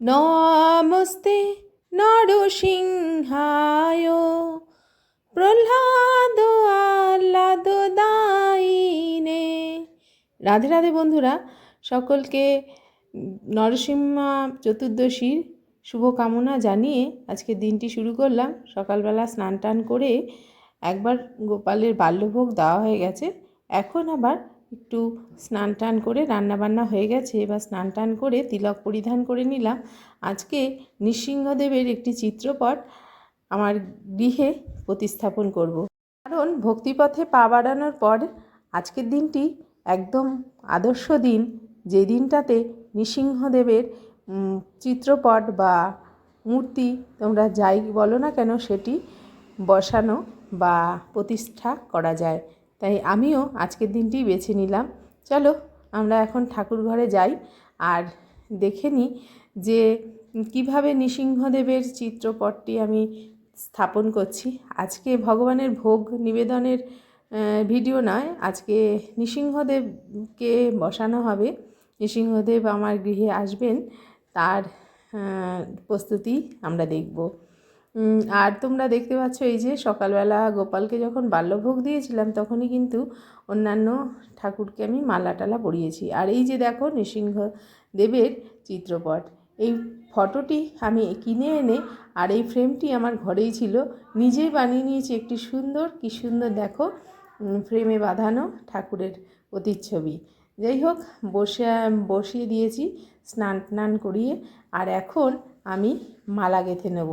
নমস্তে নরসিংহায়। প্রহ্লাদ আহ্লাদ দাইনে রাধে রাধে বন্ধুরা, সকলকে নরসিংহা চতুর্দশীর শুভকামনা জানিয়ে আজকে দিনটি শুরু করলাম। সকালবেলা স্নান টান করে একবার গোপালের বাল্যভোগ দেওয়া হয়ে গেছে। এখন আবার একটু স্নান টান করে রান্নাবান্না হয়ে গেছে, এবার স্নান টান করে তিলক পরিধান করে নিলাম। আজকে নৃসিংহদেবের একটি চিত্রপট আমার গৃহে প্রতিস্থাপন করব। কারণ ভক্তিপথে পা বাড়ানোর পর আজকের দিনটি একদম আদর্শ দিন। যে দিনটাতে নৃসিংহদেবের চিত্রপট বা মূর্তি তোমরা যাই বলো না কেন সেটি বসানো বা প্রতিষ্ঠা করা যায়। তাই আমিও আজকের দিনটি বেছে নিলাম। চলো আমরা এখন ঠাকুর ঘরে যাই আর দেখে নিই যে কীভাবে নৃসিংহদেবের চিত্রপটটি আমি স্থাপন করছি। আজকে ভগবানের ভোগ নিবেদনের ভিডিও নয়, আজকে নৃসিংহদেবকে বসানো হবে। নৃসিংহদেব আমার গৃহে আসবেন, তার প্রস্তুতি আমরা দেখব। আর তোমরা দেখতে পাচ্ছ এই যে সকালবেলা গোপালকে যখন বাল্যভোগ দিয়েছিলাম, তখনই কিন্তু অন্যান্য ঠাকুরকে আমি মালা টালা পরিয়েছি। আর এই যে দেখো নৃসিংহ দেবের চিত্রপট, এই ফটোটি আমি কিনে এনে আর এই ফ্রেমটি আমার ঘরেই ছিল। নিজেই বানিয়ে নিয়েছি একটি সুন্দর, কি সুন্দর দেখো ফ্রেমে বাঁধানো ঠাকুরের প্রতিচ্ছবি। যাই হোক, বসে, বসিয়ে দিয়েছি স্নান টান করিয়ে, আর এখন আমি মালা গেঁথে নেব।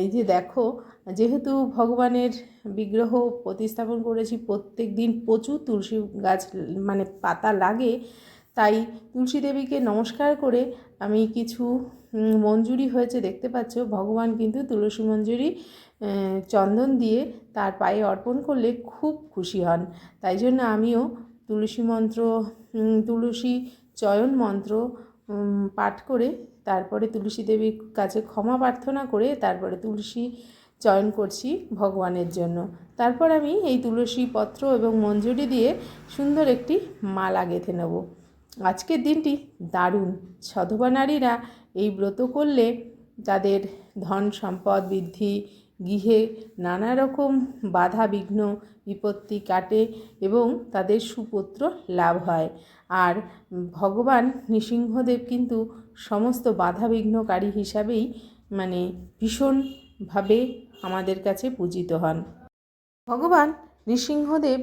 এই যে দেখো, যেহেতু ভগবানের বিগ্রহ প্রতিস্থাপন করেছি, প্রত্যেক দিন প্রচুর তুলসী গাছ মানে পাতা লাগে, তাই তুলসী দেবীকে নমস্কার করে আমি কিছু মঞ্জুরি হয়েছে দেখতে পাচ্ছ। ভগবান কিন্তু তুলসী মঞ্জুরি চন্দন দিয়ে তার পায়ে অর্পণ করলে খুব খুশি হন। তাই জন্য আমিও তুলসী মন্ত্র তুলসী চয়ন মন্ত্র পাঠ করে তারপরে তুলসী দেবীর কাছে ক্ষমা প্রার্থনা করে তারপরে তুলসী চয়ন করছি ভগবানের জন্য। তারপর আমি এই তুলসী পত্র এবং মঞ্জুরি দিয়ে সুন্দর একটি মালা গেঁথে নেব। আজকের দিনটি দারুণ। সধবা নারীরা এই ব্রত করলে তাদের ধন সম্পদ বৃদ্ধি গৃহে নানা রকম বাধা বিঘ্ন বিপত্তি কাটে এবং তাদের সুপুত্র লাভ হয়। আর ভগবান নৃসিংহদেব কিন্তু সমস্ত বাধা বিঘ্নকারী হিসাবেই মানে ভীষণভাবে আমাদের কাছে পূজিত হন। ভগবান নৃসিংহদেব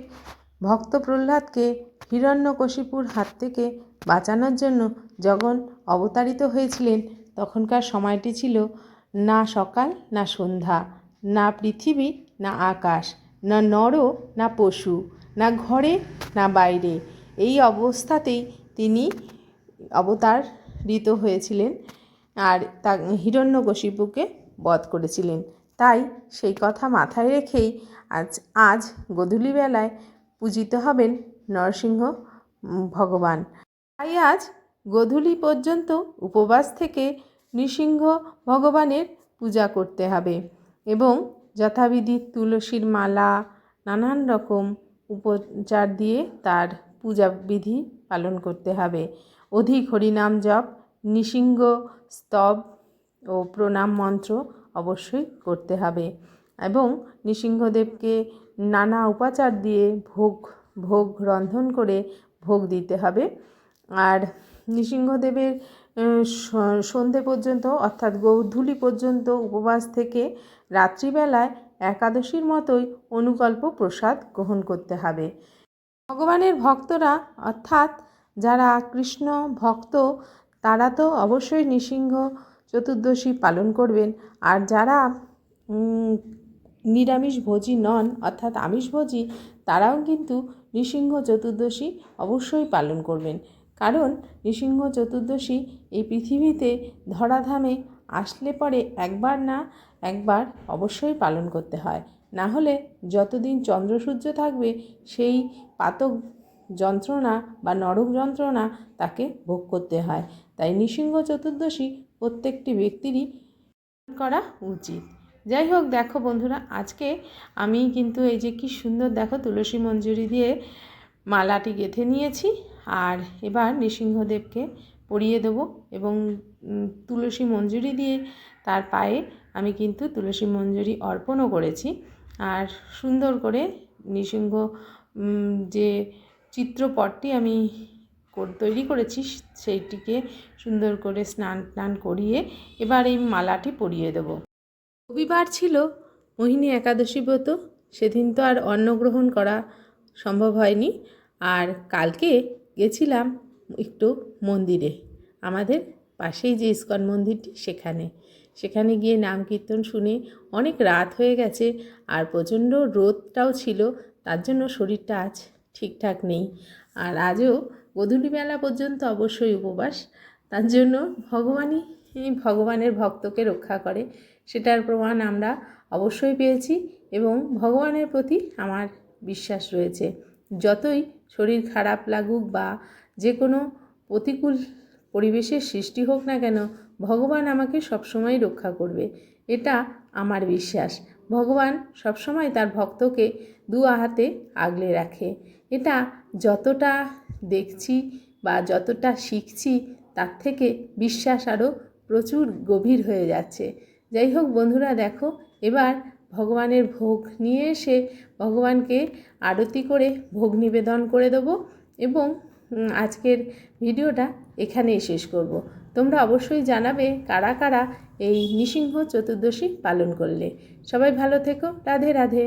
ভক্ত প্রহ্লাদকে হিরণ্যকশিপুর হাত থেকে বাঁচানোর জন্য যখন অবতারিত হয়েছিলেন, তখনকার সময়টি ছিল না সকাল, না সন্ধ্যা। না পৃথিবী, না আকাশ, না নর, না পশু, না ঘরে, না বাইরে। এই অবস্থাতেই তিনি অবতারিত হয়েছিলেন আর তা হিরণ্যকশিপুকে বধ করেছিলেন। তাই সেই কথা মাথায় রেখেই আজ আজ গধূলিবেলায় পূজিত হবেন নরসিংহ ভগবান। তাই আজ গধূলি পর্যন্ত উপবাস থেকে নৃসিংহ ভগবানের পূজা করতে হবে। এবং যথাবিধি তুলসীর মালা, নানান রকম উপচার দিয়ে তার পূজা বিধি পালন করতে হবে। অধিক হরিনাম জপ, নৃসিংহ স্তব ও প্রণাম মন্ত্র অবশ্যই করতে হবে এবং নৃসিংহদেবকে নানা উপাচার দিয়ে ভোগ ভোগ রন্ধন করে ভোগ দিতে হবে। আর নৃসিংহদেবের সন্ধে পর্যন্ত অর্থাৎ গৌধূলি পর্যন্ত উপবাস থেকে রাত্রিবেলায় একাদশীর মতোই অনুকল্প প্রসাদ গ্রহণ করতে হবে। ভগবানের ভক্তরা অর্থাৎ যারা কৃষ্ণ ভক্ত তারা তো অবশ্যই নৃসিংহ চতুর্দশী পালন করবেন। আর যারা উম, নিরামিষভোজী নন অর্থাৎ আমিষভোজী তারাও কিন্তু নৃসিংহ চতুর্দশী অবশ্যই পালন করবেন। কারণ নৃসিংহ চতুর্দশী এই পৃথিবীতে ধরাধামে আসলে পরে একবার না একবার অবশ্যই পালন করতে হয়। না হলে যতদিন চন্দ্র সূর্য থাকবে, সেই পাতক যন্ত্রণা বা নরক যন্ত্রণা তাকে ভোগ করতে হয়। তাই নৃসিংহ চতুর্দশী প্রত্যেকটি ব্যক্তিরই করা উচিত। যাই হোক, দেখো বন্ধুরা, আজকে আমি কিন্তু এই যে কি সুন্দর দেখো তুলসী মঞ্জুরি দিয়ে মালাটি গেঁথে নিয়েছি। আর এবার নৃসিংহদেবকে পরিয়ে দেবো এবং তুলসী মঞ্জুরি দিয়ে তার পায়ে আমি কিন্তু তুলসী মঞ্জুরি অর্পণও করেছি। আর সুন্দর করে নৃসিংহ যে চিত্রপটটি আমি তৈরি করেছি, সেইটিকে সুন্দর করে স্নান টান করিয়ে এবার এই মালাটি পরিয়ে দেবো। রবিবার ছিল মোহিনী একাদশী ব্রত। সেদিন তো আর অন্নগ্রহণ করা সম্ভব হয়নি। আর কালকে গেছিলাম একটু মন্দিরে। আমাদের পাশেই যে ইস্কন মন্দিরটি, সেখানে। সেখানে গিয়ে নাম কীর্তন শুনে অনেক রাত হয়ে গেছে আর প্রচণ্ড রোদটাও ছিল, তার জন্য শরীরটা আজ ঠিকঠাক নেই। আর আজও গধূলি গধূলিবেলা পর্যন্ত অবশ্যই উপবাস, তার জন্য ভগবানই ভগবানের ভক্তকে রক্ষা করে, সেটার প্রমাণ আমরা অবশ্যই পেয়েছি এবং ভগবানের প্রতি আমার বিশ্বাস রয়েছে। যতই শরীর খারাপ লাগুক বা যে কোনো প্রতিকূল পরিবেশের সৃষ্টি হোক না কেন, ভগবান আমাকে সবসময় রক্ষা করবে। এটা আমার বিশ্বাস। ভগবান সবসময় তার ভক্তকে দু হাতে আগলে রাখে। এটা যতটা দেখছি বা যতটা শিখছি, তার থেকে বিশ্বাস আরও প্রচুর গভীর হয়ে যাচ্ছে। যাই হোক বন্ধুরা, দেখো, এবার ভগবানের ভোগ নিয়ে এসে ভগবানকে আরতি করে ভোগ নিবেদন করে দেব এবং আজকের ভিডিওটা এখানেই শেষ করব। তোমরা অবশ্যই জানাবে কারা কারা এই নৃসিংহ চতুর্দশী পালন করলে। সবাই ভালো থেকো। রাধে রাধে।